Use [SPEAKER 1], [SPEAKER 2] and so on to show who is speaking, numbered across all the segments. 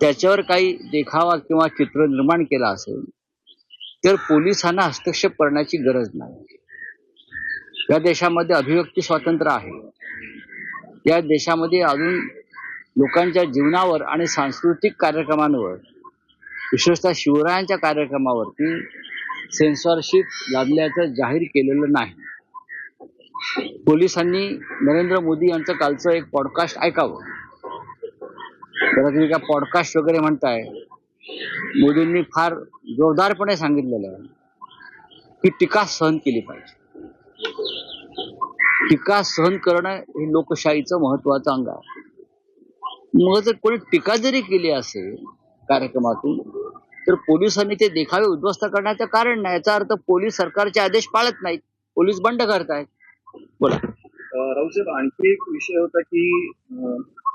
[SPEAKER 1] त्याच्यावर काही देखावा किंवा चित्र निर्माण केला असेल तर पोलिसांना हस्तक्षेप करण्याची गरज नाही. या देशामध्ये अभिव्यक्ती स्वातंत्र्य आहे. या देशामध्ये अजून लोकांच्या जीवनावर आणि सांस्कृतिक कार्यक्रमांवर विशेषतः शिवरायांच्या कार्यक्रमावरती सेन्सॉरशिप लादल्याचं जाहीर केलेलं नाही. पोलिसांनी नरेंद्र मोदी यांचं कालचं एक पॉडकास्ट ऐकावं. त्याला तुम्ही काय पॉडकास्ट वगैरे म्हणताय मोदींनी फार जोरदारपणे सांगितलेलं आहे की टीका सहन केली पाहिजे. टीका सहन करणं हे लोकशाहीचं महत्वाचं अंग आहे. मग जर कोणी टीका जरी केली असेल कार्यक्रमातून तर पोलिसांनी ते देखावे उद्ध्वस्त करण्याचं कारण नाही. याचा अर्थ पोलीस सरकारचे आदेश पाळत नाहीत. पोलीस बंड करतायत. बोला.
[SPEAKER 2] राऊसाहेब आणखी एक विषय होता की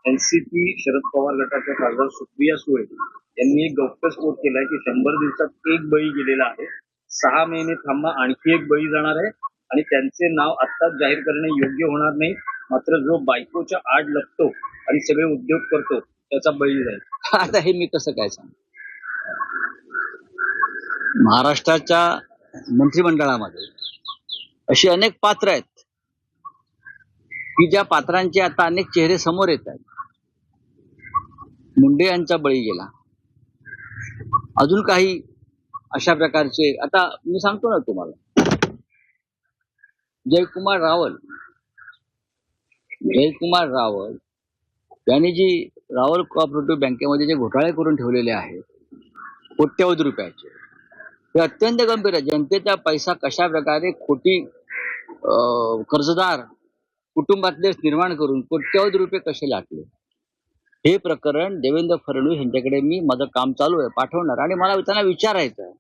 [SPEAKER 2] एनसीपी शरद पवार गटाच्या खासदार सुप्रिया सुळे यांनी एक गौप्यस्फोट केलाय की शंभर दिवसात एक बळी गेलेला आहे. सहा महिने थांबा आणखी एक बळी जाणार आहे आणि त्यांचे नाव आत्ताच जाहीर करणे योग्य होणार नाही. मात्र जो बायकोच्या आड लपतो आणि सगळे उद्योग करतो त्याचा बळी जाईल.
[SPEAKER 1] आता हे मी कसं काय सांग? महाराष्ट्राच्या मंत्रिमंडळामध्ये अशी अनेक पात्र आहेत की ज्या पात्रांचे आता अनेक चेहरे समोर येत आहेत. मुंडे यांचा बळी गेला. अजून काही अशा प्रकारचे आता मी सांगतो ना तुम्हाला. जयकुमार रावल जयकुमार रावल यांनी जी रावल कॉपरेटिव्ह बँकेमध्ये जे घोटाळे करून ठेवलेले आहेत कोट्यवधी रुपयाचे हे अत्यंत गंभीर आहे जनतेचा पैसा कशा प्रकारे खोटी कर्जदार कुटुंबातले निर्माण करून कोट्यवधी रुपये कसे लाटले? हे प्रकरण देवेंद्र फडणवीस यांच्याकडे मी माझं काम चालू आहे पाठवणार. आणि मला त्यांना विचारायचं आहे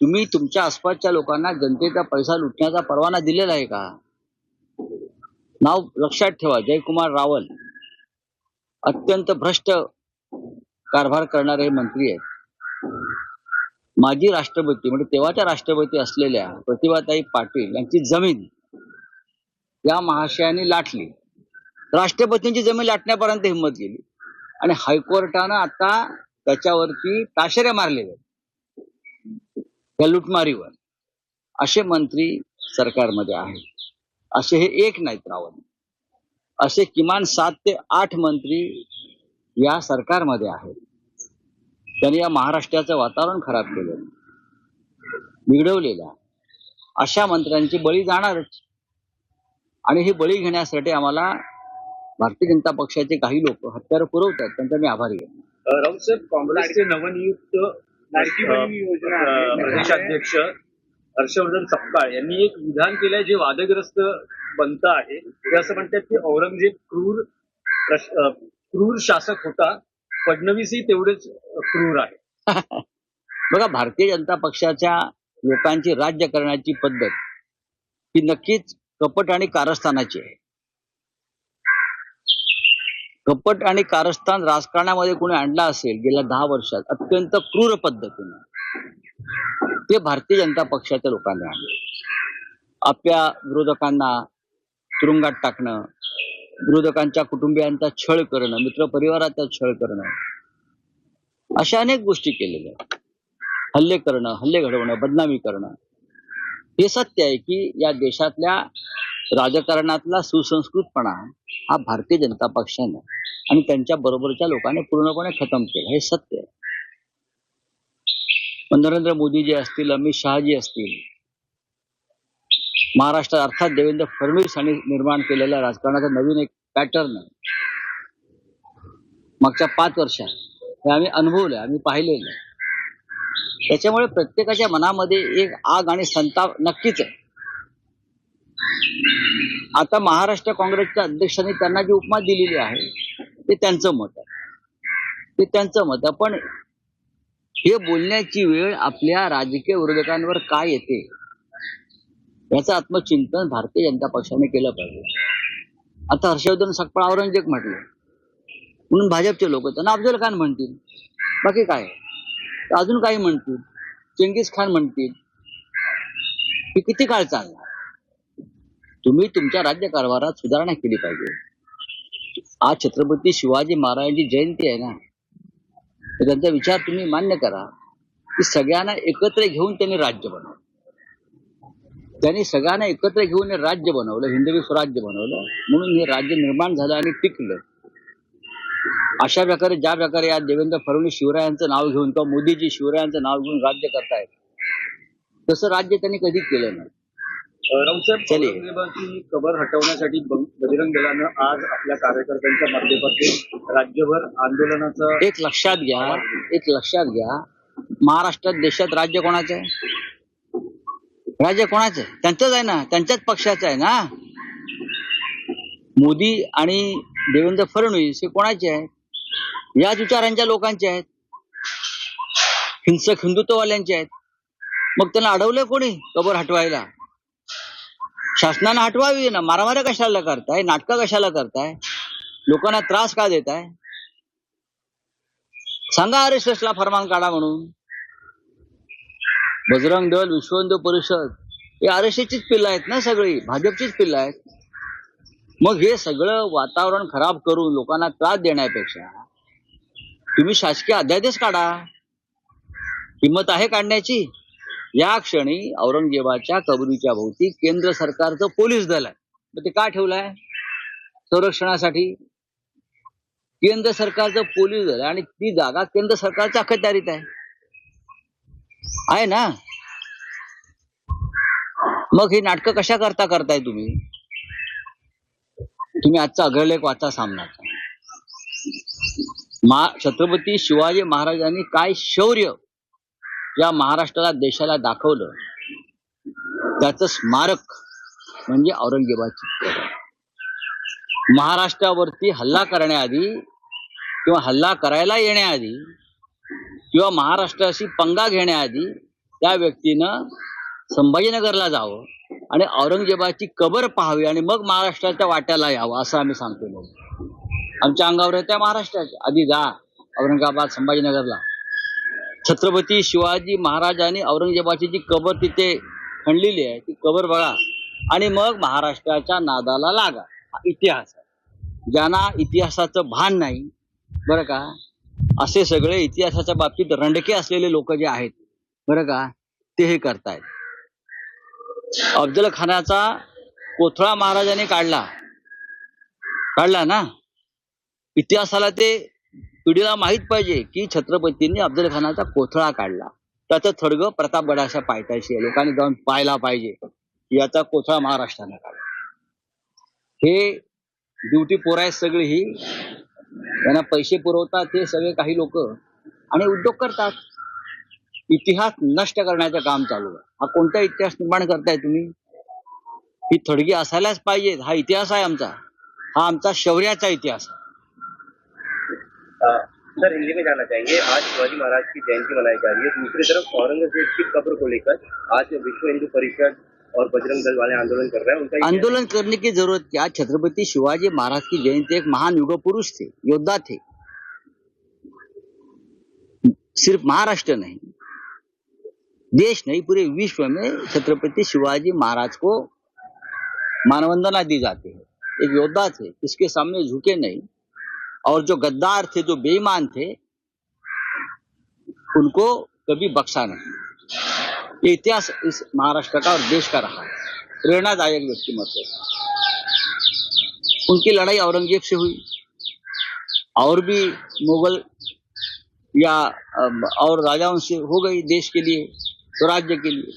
[SPEAKER 1] तुम्ही तुमच्या आसपासच्या लोकांना जनतेचा पैसा लुटण्याचा परवाना दिलेला आहे का? नाव लक्षात ठेवा जयकुमार रावल. अत्यंत भ्रष्ट कारभार करणारे हे मंत्री आहेत. माजी राष्ट्रपती म्हणजे तेव्हाच्या राष्ट्रपती असलेल्या प्रतिभाताई पाटील यांची जमीन या महाशयाने लाटली. राष्ट्रपतींची जमीन लाटण्यापर्यंत हिंमत गेली. आणि हायकोर्टानं आता त्याच्यावरती ताशेरे मारलेले आहेत. त्या लुटमारीवर. असे मंत्री सरकारमध्ये आहेत. असे हे एक नाहीत रावण. असे किमान सात ते आठ मंत्री या सरकारमध्ये आहेत. त्यांनी या महाराष्ट्राचं वातावरण खराब केलं. बिघडवलेलं. अशा मंत्र्यांची बळी जाणारच. आणि ही बळी घेण्यासाठी आम्हाला भारतीय जनता पक्षाचे काही लोक हत्यारं पुरवतात त्यांचा मी आभारी आहे
[SPEAKER 2] अं, राऊसाहेब काँग्रेसचे नवनियुक्त प्रदेशाध्यक्ष हर्षवर्धन सपकाळ यांनी एक विधान केलंय जे वादग्रस्त बनत आहे. ते असं म्हणतात की औरंगजेब क्रूर क्रूर शासक होता फडणवीसही तेवढेच क्रूर आहे.
[SPEAKER 1] बघा भारतीय जनता पक्षाच्या लोकांची राज्य करण्याची पद्धत ही नक्कीच कपट आणि कारस्थानाची आहे. कपट आणि कारस्थान राजकारणामध्ये कोणी आणला असेल गेल्या दहा वर्षात अत्यंत क्रूर पद्धतीने ते भारतीय जनता पक्षाच्या लोकांनी आणले. आपल्या विरोधकांना तुरुंगात टाकणं विरोधकांच्या कुटुंबियांचा छळ करणं मित्रपरिवाराचा छळ करणं अशा अनेक गोष्टी केलेल्या आहेत. हल्ले करणं हल्ले घडवणं बदनामी करणं हे सत्य आहे की या देशातल्या राजकारणातला सुसंस्कृतपणा हा भारतीय जनता पक्षानं आणि त्यांच्या बरोबरच्या लोकांनी पूर्णपणे खतम केला. हे सत्य आहे. मोदी जे असतील अमित शहाजी असतील महाराष्ट्रात अर्थात देवेंद्र फडणवीस यांनी निर्माण केलेल्या राजकारणाचा नवीन एक पॅटर्न मागच्या पाच वर्षात हे आम्ही अनुभवलंय आम्ही पाहिलेलं त्याच्यामुळे प्रत्येकाच्या मनामध्ये एक आग आणि संताप नक्कीच आहे. आता महाराष्ट्र काँग्रेसच्या अध्यक्षांनी त्यांना जी उपमा दिलेली आहे ते त्यांचं मत आहे. ते त्यांचं मत आहे. पण हे बोलण्याची वेळ आपल्या राजकीय विरोधकांवर काय येते याचं आत्मचिंतन भारतीय जनता पक्षाने केलं पाहिजे. आता हर्षवर्धन सकपाळ औरंगजेब म्हटलं. म्हणून भाजपचे लोक त्यांना अफजल खान म्हणतील. बाकी काय? अजून काही म्हणतील? चेंगीस खान म्हणतील. हे किती काळ चालणार? तुम्ही तुमच्या राज्य कारभारात सुधारणा केली पाहिजे. आज छत्रपती शिवाजी महाराजांची जयंती आहे ना तर त्यांचा विचार तुम्ही मान्य करा की सगळ्यांना एकत्र घेऊन त्यांनी राज्य बनवलं. त्यांनी सगळ्यांना एकत्र घेऊन हे राज्य बनवलं हिंदवी स्वराज्य बनवलं म्हणून हे राज्य निर्माण झालं आणि टिकलं. अशा प्रकारे ज्या प्रकारे आज देवेंद्र फडणवीस शिवरायांचं नाव घेऊन किंवा मोदीजी शिवरायांचं नाव घेऊन राज्य करतायत तसं राज्य त्यांनी कधी केलं नाही.
[SPEAKER 2] रावसाहेब कबर हटवण्यासाठी बजरंग दलानं आज आपल्या कार्यकर्त्यांच्या माध्यमातून राज्यभर आंदोलनाचं
[SPEAKER 1] एक लक्षात घ्या एक लक्षात घ्या. महाराष्ट्रात देशात राज्य कोणाचं आहे? राज्य कोणाचं आहे? त्यांचंच आहे ना त्यांच्याच पक्षाचं आहे ना? मोदी आणि देवेंद्र फडणवीस हे कोणाचे आहेत? याच विचारांच्या लोकांचे आहेत. हिंसक हिंदुत्ववाल्यांचे आहेत. मग त्यांना अडवलं कोणी कबर हटवायला? शासनानं हटवावी ना. मारामाऱ्या कशाला करताय? नाटकं कशाला करताय? लोकांना त्रास का देताय? सांगा आर एस फरमान काढा म्हणून. बजरंग दल विश्व हिंदू परिषद हे आर एस पिल्लं आहेत ना सगळी? भाजपचीच पिल्लं आहेत. मग हे सगळं वातावरण खराब करून लोकांना त्रास देण्यापेक्षा तुम्ही शासकीय अध्यादेश काढा. हिंमत आहे काढण्याची? या क्षणी औरंगजेबाच्या कबरीच्या भोवती केंद्र सरकारचं पोलीस दल आहे. मग ते का ठेवलंय? संरक्षणासाठी. केंद्र सरकारचं पोलीस दल आणि ती जागा केंद्र सरकारच्या अखत्यारीत आहे. आहे ना? मग ही नाटकं कशा करता करताय तुम्ही? तुम्ही आजचा अग्रलेख वाचा सामना मा छत्रपती शिवाजी महाराजांनी काय शौर्य या महाराष्ट्राला देशाला दाखवलं. त्याचं स्मारक म्हणजे औरंगजेबाची. महाराष्ट्रावरती हल्ला करण्याआधी किंवा हल्ला करायला येण्याआधी किंवा महाराष्ट्राशी पंगा घेण्याआधी त्या व्यक्तीनं संभाजीनगरला जावं आणि औरंगजेबाची कबर पाहावी आणि मग महाराष्ट्राच्या वाट्याला यावं असं आम्ही सांगतो. आमच्या अंगावर त्या महाराष्ट्राच्या. आधी जा औरंगाबाद संभाजीनगरला. छत्रपती शिवाजी महाराजांनी औरंगजेबाची जी कबर तिथे खणलेली आहे ती कबर बघा. आणि मग महाराष्ट्राच्या नादाला लागा. हा इतिहास आहे. ज्यांना इतिहासाचं भान नाही बरं का? असे सगळे इतिहासाच्या बाबतीत रंडके असलेले लोक जे आहेत बरं का? ते हे करतायत. अफजल खानाचा कोथळा महाराजांनी काढला. काढला ना? इतिहासाला ते पिढीला माहीत पाहिजे की छत्रपतींनी अफजल खानाचा कोथळा काढला. त्याचं थडगं प्रतापगडाच्या पायथ्याशी लोकांनी जाऊन पाहायला पाहिजे की याचा कोथळा महाराष्ट्राने काढला. हे ड्युटी पोर आहेत सगळी ही. त्यांना पैसे पुरवतात हे सगळे काही लोक. आणि उद्योग करतात. इतिहास नष्ट करण्याचं काम चालू आहे. हा कोणता इतिहास निर्माण करताय तुम्ही? ही थडगी असायलाच पाहिजे हा इतिहास आहे आमचा. हा आमचा शौर्याचा इतिहास आहे.
[SPEAKER 3] सर, हिंदी में जानना चाहेंगे। आज शिवाजी महाराज की जयंती मनाई जा रही है। दूसरी तरफ़ औरंगज़ेब की कब्र को लेकर आज विश्व हिंदू परिषद और बजरंग दल वाले आंदोलन कर रहे हैं। उनका
[SPEAKER 1] आंदोलन करने की ज़रूरत क्या? छत्रपति शिवाजी महाराज की जयंती एक महान युग पुरुष थे, योद्धा थे। सिर्फ़ महाराष्ट्र नहीं, देश नहीं, पूरे विश्व में छत्रपति शिवाजी महाराज को मानवंदना दी जाती है। एक योद्धा थे इसके सामने झुके नहीं और जो गद्दार थे, जो बेईमान थे, उनको कभी बख्शा नहीं। ये इतिहास इस महाराष्ट्र का और देश का रहा है। प्रेरणादायक व्यक्तिमत्व उनकी लड़ाई औरंगज़ेब से हुई। और भी मुगल या और राजाओं से हो गई देश के लिए, स्वराज्य के लिए।